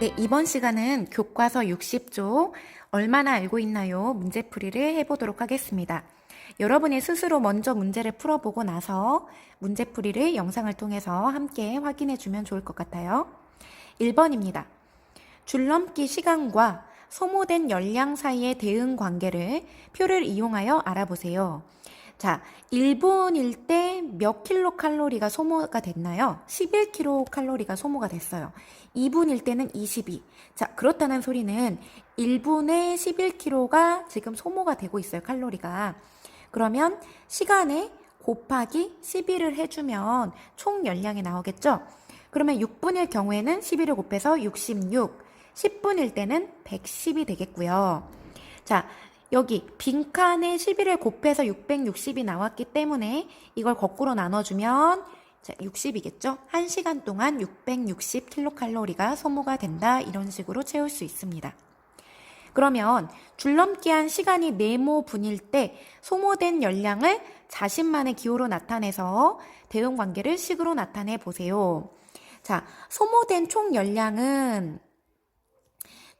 네, 이번 시간은 교과서 60조 얼마나 알고 있나요? 문제풀이를 해보도록 하겠습니다. 여러분이 스스로 먼저 문제를 풀어보고 나서 문제풀이를 영상을 통해서 함께 확인해 주면 좋을 것 같아요. 1번입니다. 줄넘기 시간과 소모된 열량 사이의 대응 관계를 표를 이용하여 알아보세요. 자, 1분일 때 몇 킬로 칼로리가 소모가 됐나요? 11 킬로 칼로리가 소모가 됐어요. 2분일 때는 22. 자, 그렇다는 소리는 1분에 11 킬로가 지금 소모가 되고 있어요, 칼로리가. 그러면 시간에 곱하기 11을 해주면 총 열량이 나오겠죠? 그러면 6분일 경우에는 11을 곱해서 66, 10분일 때는 110이 되겠고요. 자, 여기 빈칸에 11을 곱해서 660이 나왔기 때문에 이걸 거꾸로 나눠주면 자, 60이겠죠? 1시간 동안 660 킬로칼로리가 소모가 된다. 이런 식으로 채울 수 있습니다. 그러면 줄넘기한 시간이 네모 분일 때 소모된 열량을 자신만의 기호로 나타내서 대응 관계를 식으로 나타내 보세요. 자, 소모된 총 열량은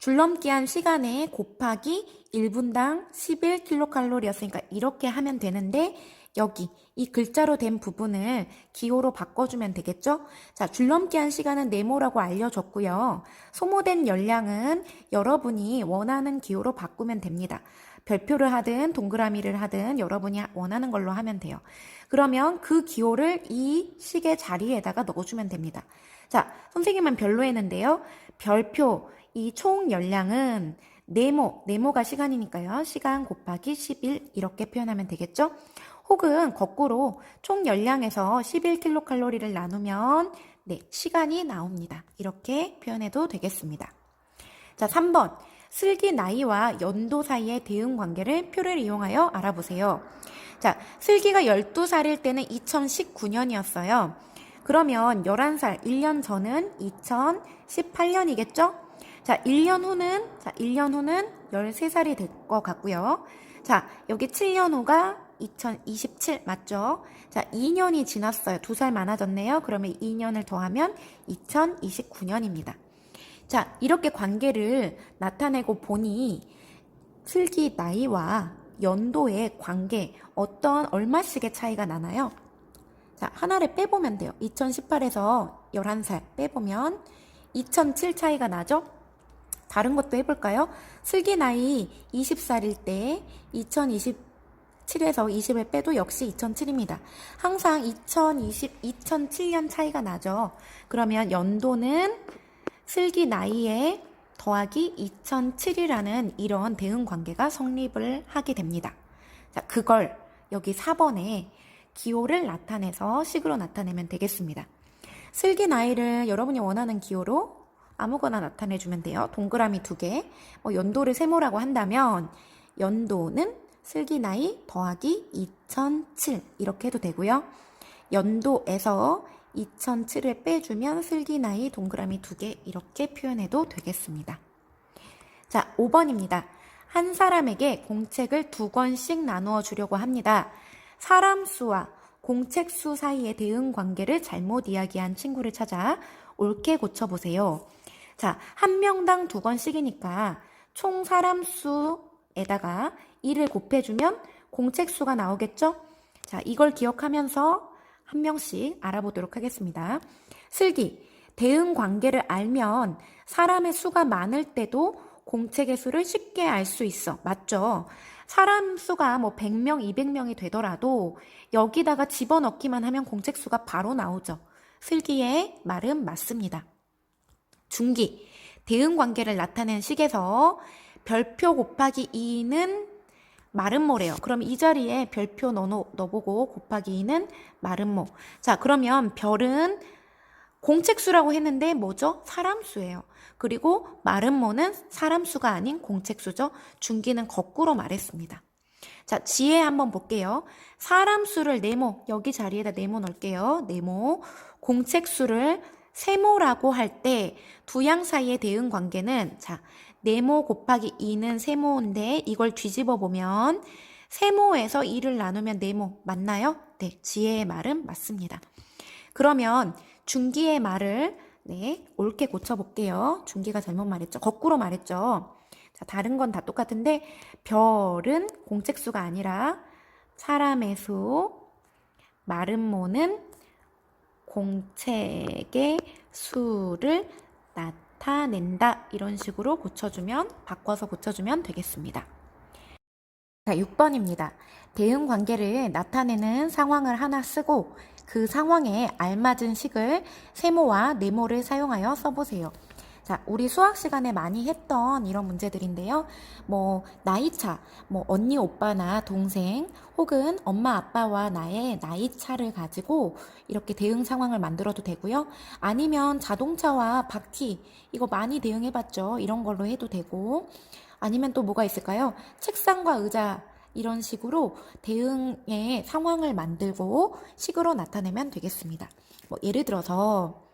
줄넘기한 시간에 곱하기 1분당 11킬로칼로리였으니까 이렇게 하면 되는데 여기 이 글자로 된 부분을 기호로 바꿔주면 되겠죠? 자, 줄넘기 한 시간은 네모라고 알려줬고요. 소모된 열량은 여러분이 원하는 기호로 바꾸면 됩니다. 별표를 하든 동그라미를 하든 여러분이 원하는 걸로 하면 돼요. 그러면 그 기호를 이 식의 자리에다가 넣어주면 됩니다. 자, 선생님은 별로 했는데요. 별표, 이 총 열량은 네모, 네모가 시간이니까요. 시간 곱하기 11 이렇게 표현하면 되겠죠? 혹은 거꾸로 총 열량에서 11킬로칼로리를 나누면 네, 시간이 나옵니다. 이렇게 표현해도 되겠습니다. 자, 3번. 슬기 나이와 연도 사이의 대응 관계를 표를 이용하여 알아보세요. 자, 슬기가 12살일 때는 2019년이었어요. 그러면 11살, 1년 전은 2018년이겠죠? 자, 1년 후는, 자, 1년 후는 13살이 될 것 같고요. 자, 여기 7년 후가 2027 맞죠? 자, 2년이 지났어요. 두 살 많아졌네요. 그러면 2년을 더하면 2029년입니다. 자, 이렇게 관계를 나타내고 보니 슬기 나이와 연도의 관계 어떤 얼마씩의 차이가 나나요? 자, 하나를 빼보면 돼요. 2018에서 11살 빼보면 2007 차이가 나죠? 다른 것도 해볼까요? 슬기 나이 20살일 때 2027에서 20을 빼도 역시 2007입니다. 항상 2020, 2007년 차이가 나죠. 그러면 연도는 슬기 나이에 더하기 2007이라는 이런 대응 관계가 성립을 하게 됩니다. 자, 그걸 여기 4번에 기호를 나타내서 식으로 나타내면 되겠습니다. 슬기 나이를 여러분이 원하는 기호로 아무거나 나타내주면 돼요. 동그라미 두 개. 뭐 연도를 세모라고 한다면 연도는 슬기 나이 더하기 2007 이렇게 해도 되고요. 연도에서 2007을 빼주면 슬기 나이 동그라미 두 개 이렇게 표현해도 되겠습니다. 자, 5번입니다. 한 사람에게 공책을 두 권씩 나누어 주려고 합니다. 사람 수와 공책 수 사이의 대응 관계를 잘못 이야기한 친구를 찾아 옳게 고쳐보세요. 자, 한 명당 두 권씩이니까 총 사람 수에다가 1을 곱해주면 공책 수가 나오겠죠? 자, 이걸 기억하면서 한 명씩 알아보도록 하겠습니다. 슬기, 대응 관계를 알면 사람의 수가 많을 때도 공책의 수를 쉽게 알 수 있어. 맞죠? 사람 수가 뭐 100명, 200명이 되더라도 여기다가 집어넣기만 하면 공책 수가 바로 나오죠. 슬기의 말은 맞습니다. 중기, 대응 관계를 나타낸 식에서 별표 곱하기 2는 마름모래요. 그럼 이 자리에 별표 넣어, 넣어보고 곱하기 2는 마름모. 자, 그러면 별은 공책수라고 했는데 뭐죠? 사람수예요. 그리고 마름모는 사람수가 아닌 공책수죠. 중기는 거꾸로 말했습니다. 자, 지혜 한번 볼게요. 사람수를 네모, 여기 자리에다 네모 넣을게요. 네모. 공책수를 세모라고 할 때 두 양 사이의 대응 관계는 자, 네모 곱하기 2는 세모인데 이걸 뒤집어 보면 세모에서 2를 나누면 네모 맞나요? 네, 지혜의 말은 맞습니다. 그러면 중기의 말을 네, 옳게 고쳐 볼게요. 중기가 잘못 말했죠. 거꾸로 말했죠. 자, 다른 건 다 똑같은데, 별은 공책수가 아니라 사람의 수, 마른 모는 공책의 수를 나타낸다. 이런 식으로 고쳐주면, 바꿔서 고쳐주면 되겠습니다. 자, 6번입니다. 대응 관계를 나타내는 상황을 하나 쓰고 그 상황에 알맞은 식을 세모와 네모를 사용하여 써보세요. 자, 우리 수학 시간에 많이 했던 이런 문제들인데요. 뭐, 나이차, 뭐, 언니, 오빠나 동생, 혹은 엄마, 아빠와 나의 나이차를 가지고 이렇게 대응 상황을 만들어도 되고요. 아니면 자동차와 바퀴, 이거 많이 대응해봤죠. 이런 걸로 해도 되고. 아니면 또 뭐가 있을까요? 책상과 의자, 이런 식으로 대응의 상황을 만들고 식으로 나타내면 되겠습니다. 뭐 예를 들어서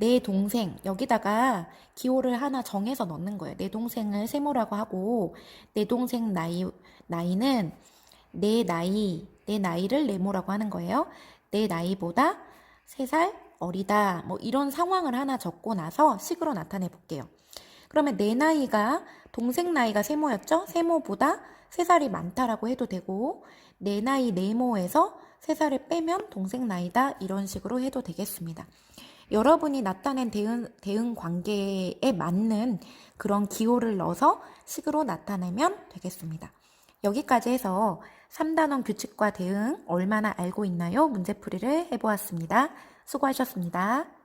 내 동생 여기다가 기호를 하나 정해서 넣는 거예요. 내 동생을 세모라고 하고 내 동생 나이 나이는 내 나이 내 나이를 네모라고 하는 거예요. 내 나이보다 세살 어리다. 뭐 이런 상황을 하나 적고 나서 식으로 나타내 볼게요. 그러면 내 나이가 동생 나이가 세모였죠? 세모보다 세 살이 많다라고 해도 되고 내 나이 네모에서 세 살을 빼면 동생 나이다 이런 식으로 해도 되겠습니다. 여러분이 나타낸 대응, 대응 관계에 맞는 그런 기호를 넣어서 식으로 나타내면 되겠습니다. 여기까지 해서 3단원 규칙과 대응 얼마나 알고 있나요? 문제풀이를 해보았습니다. 수고하셨습니다.